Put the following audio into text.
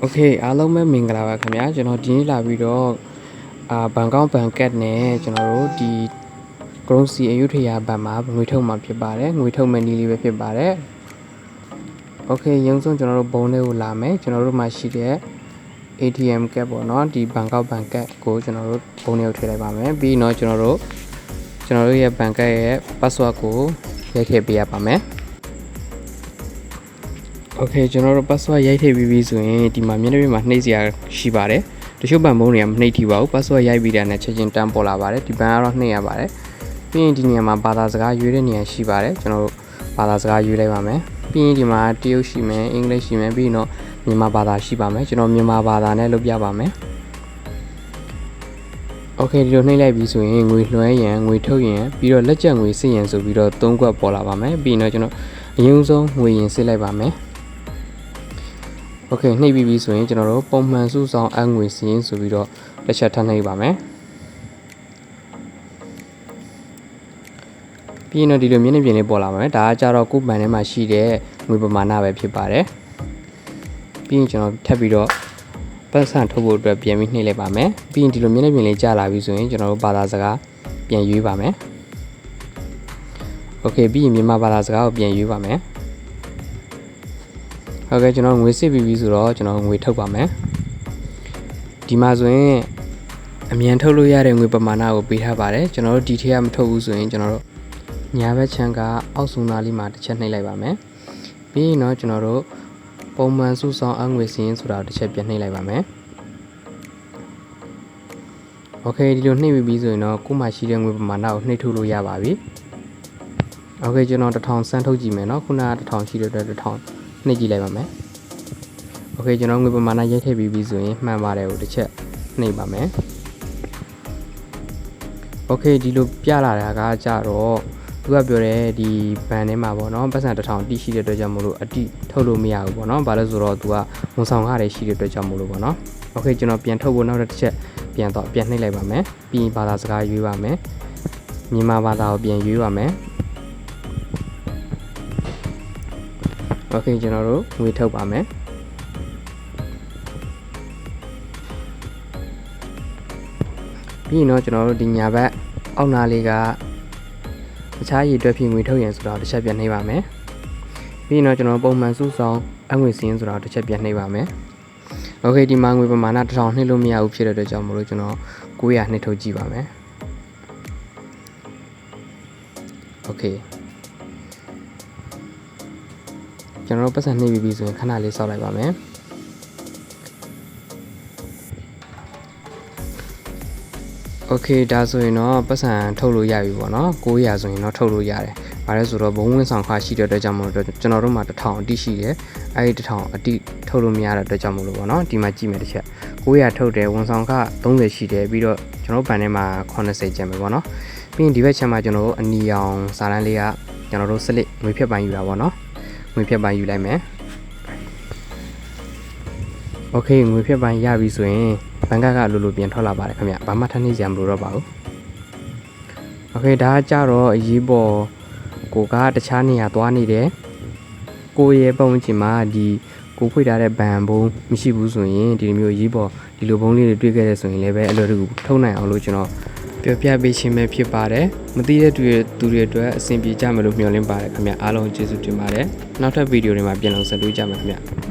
โอเคအားလုံးပဲမင်္ဂလာပါခင်ဗျာကျွန်တော်ဒီနေ့လာပြီးတော့အာဘန်ကောက်ဘန်ကတ်နဲ့ကျွန်တော်တို့ဒီကရုံစီအယုထရာဘန်မှာငွေထုတ်မှာဖြစ်ပါတယ်ငွေထုတ်မဲ့နည်းလေးပဲဖြစ်ပါတယ်โอเคရုံဆုံးကျွန်တော်တို့ဘုံလေးကိုလာမယ်ကျွန်တော်တို့မှာရှိတဲ့ ATM ကတ်ပေါ့နော်ဒီဘန်ကောက်ဘန်ကတ်ကိုကျွန်တော်တို့ဘုံလေးကိုထည့်လိုက်ပါမယ်ပြီးတော့ကျွန်တော်တို့ကျွန်တော်တို့ရဲ့ဘန်ကတ်ရဲ့ password ကိုရိုက်ထည့်ပေးရပါမယ် โอเคကျွန်တော်တို့ password ရိုက်ထည့်ပြီးပြီဆိုရင်ဒီမှာမျက်နှာပြင်မှာနှိပ်စရာရှိပါတယ်တချို့ဘန်ပုံတွေကမနှိပ်ထီပါဘူး password ရိုက်ပြီးတာနဲ့ချက်ချင်းတန်းပေါ်လာပါတယ်ဒီဘန်ကတော့နှိပ်ရပါတယ်ပြီးရင်ဒီနေရာမှာဘာသာစကားရွေးတဲ့နေရာရှိပါတယ်ကျွန်တော်တို့ဘာသာစကားရွေးလိုက်ပါမယ်ပြီးရင်ဒီမှာတရုတ်ရှိမယ်အင်္ဂလိပ်ရှိမယ်ပြီးရင်တော့မြန်မာဘာသာရှိပါမယ်ကျွန်တော်မြန်မာဘာသာနဲ့လုပ်ပြပါမယ်โอเคဒီလိုနှိပ်လိုက်ပြီဆိုရင်ငွေလွှဲရန်ငွေထုတ်ရန်ပြီးတော့လက်ကျပ်ငွေစစ်ရန်ဆိုပြီးတော့သုံးခွက်ပေါ်လာပါမယ်ပြီးရင်တော့ကျွန်တော်အရင်ဆုံးငွေရင်စစ်လိုက်ပါမယ် โอเคနှိပ်ပြီးပြီဆိုရင်ကျွန်တော်တို့ပုံမှန်စုဆောင်အငွေစီရင်ဆိုပြီးတော့တစ်ချက်ထပ်နှိပ်ပါမယ်ပြီးရင်တော့ဒီလိုမျက်နှာပြင်လေးပေါ်လာပါမယ်ဒါကကြတော့ကုပန်ထဲမှာရှိတဲ့ငွေပမာဏပဲဖြစ်ပါတယ်ပြီးရင်ကျွန်တော်ထပ်ပြီးတော့ပတ်စံထုတ်ဖို့အတွက်ပြန်ပြီးနှိပ်လိုက်ပါမယ်ပြီးရင်ဒီလိုမျက်နှာပြင်လေးကြာလာပြီဆိုရင်ကျွန်တော်တို့ဘာသာစကားပြန်ရွေးပါမယ်โอเคပြီးရင်မြန်မာဘာသာစကားကိုပြန်ရွေးပါမယ် ဟုတ်ကဲ့ကျွန်တော်ငွေစစ်ပြီးပြီဆိုတော့ကျွန်တော်ငွေထုတ်ပါမယ်ဒီမှာဆိုရင်အမြန်ထုတ်လို့ရတဲ့ငွေပမာဏကိုပေးထားပါတယ်ကျွန်တော်တို့ဒီထက်ကမထုတ်ဘူးဆိုရင်ကျွန်တော်တို့ညာဘက်ချမ်းကအောက်ဆုံးသားလေးမှာတစ်ချက်နှိပ်လိုက်ပါမယ်ပြီးရင်တော့ကျွန်တော်တို့ပုံမှန်စုဆောင်အငွေစင်းဆိုတာကိုတစ်ချက်ပြန်နှိပ်လိုက်ပါမယ်โอเคဒီလိုနှိပ်ပြီးပြီဆိုရင်တော့ကို့မှာရှိတဲ့ငွေပမာဏကိုနှိပ်ထုတ်လို့ရပါပြီโอเคကျွန်တော်1000စမ်းထုတ်ကြည့်မယ်เนาะခုနက1000ရှိတဲ့အတွက်1000 နှိပ်ကြည့်လိုက်ပါမယ်။ Okay ကျွန်တော်ငွေပမာဏရိုက်ထည့်ပြီးပြီဆိုရင်မှန်ပါတယ်ကိုတစ်ချက်နှိပ်ပါမယ်။ Okay ဒီလိုပြလာတာကကြတော့သူကပြောတယ်ဒီဘန်ထဲမှာပေါ့နော်ပတ်စံတစ်ထောင်တိရှိတဲ့အတွက်ကြောင့်မို့လို့အတိထုတ်လို့မရဘူးပေါ့နော်။ဘာလို့ဆိုတော့သူကဝန်ဆောင်ခတွေရှိတဲ့အတွက်ကြောင့်မို့လို့ပေါ့နော်။ Okay ကျွန်တော်ပြန်ထုတ်ဖို့နောက်တစ်ချက်ပြန်တော့ပြန်နှိပ်လိုက်ပါမယ်။ပြီးရင်ဘာသာစကားရွေးပါမယ်။မြန်မာဘာသာကိုပြန်ရွေးပါမယ်။ Okay ကျွန်တော်တို့ငွေထုတ်ပါမယ်ပြီးရင်တော့ကျွန်တော်တို့ဒီညာဘက်အောက်နားလေးကတခြားရည်တွက်ဖြစ်ငွေထုတ်ရင်ဆိုတော့တစ်ချက်ပြန်နှိပ်ပါမယ်ပြီးရင်တော့ကျွန်တော်ပုံမှန်စုဆောင်အငွေစင်းဆိုတော့တစ်ချက်ပြန်နှိပ်ပါမယ်โอเคဒီမှာငွေပမာဏ1000နှိပ်လို့မရဘူးဖြစ်တဲ့အတွက်ကြောင့်မလို့ကျွန်တော်900နှိပ်ထုတ်ကြည့်ပါမယ်โอเค ကျွန်တော်တို့ပတ်စံနှိပ်ပြီးပြီဆိုရင်ခဏလေးစောက်လိုက်ပါမယ်โอเคဒါဆိုရင်တော့ပတ်စံထုတ်လို့ရပြီပေါ့နော်900ဆိုရင်တော့ထုတ်လို့ရတယ်။ဘာလဲဆိုတော့ဘုံဝင်ဆောင်ခါရှိတဲ့အတွက်ကြောင့်မလို့ကျွန်တော်တို့မှာ1000အတိရှိတယ်။အဲဒီ1000အတိထုတ်လို့မရတဲ့အတွက်ကြောင့်မလို့ပေါ့နော်ဒီမှာကြည့်မယ်တစ်ချက်900ထုတ်တယ်ဝန်ဆောင်ခ30ရှိတယ်ပြီးတော့ကျွန်တော်ဘန်ထဲမှာ80ကျန်မယ်ပေါ့နော်။ပြီးရင်ဒီဘက်ချက်မှာကျွန်တော်တို့အနီရောင်စာတန်းလေးကကျွန်တော်တို့စလစ်ငွေဖြတ်ပိုင်းယူတာပေါ့နော်။ ငွေဖြတ်ပိုင်းယူလိုက်မယ်โอเคငွေဖြတ်ပိုင်းရပြီဆိုရင်ဘန်ကကလိုလိုပြန်ထွက်လာပါတယ်ခင်ဗျဘာမှထပ်နေစရာမလိုတော့ပါဘူးโอเคဒါကကြတော့အရေးပေါ်ကိုကတခြားနေရာသွားနေတယ်ကိုရဲ့ပုံချင်မှာဒီကိုဖွေထားတဲ့ဘန်ဘုံမရှိဘူးဆိုရင်ဒီလိုမျိုးရေးပေါ်ဒီလိုဘုံလေးတွေတွေ့ခဲ့တဲ့ဆိုရင်လည်းပဲအလွယ်တကူထုတ်နိုင်အောင်လို့ကျွန်တော် ပြောပြပေးခြင်းပဲဖြစ်ပါတယ်မသိတဲ့သူတွေသူတွေအတွက်အဆင်ပြေကြမယ်လို့မျှော်လင့်ပါတယ်ခင်ဗျအားလုံးကျေးဇူးတင်ပါတယ်နောက်ထပ်ဗီဒီယိုတွေမှာပြန်လည်ဆက်တွေ့ကြမယ်ခင်ဗျ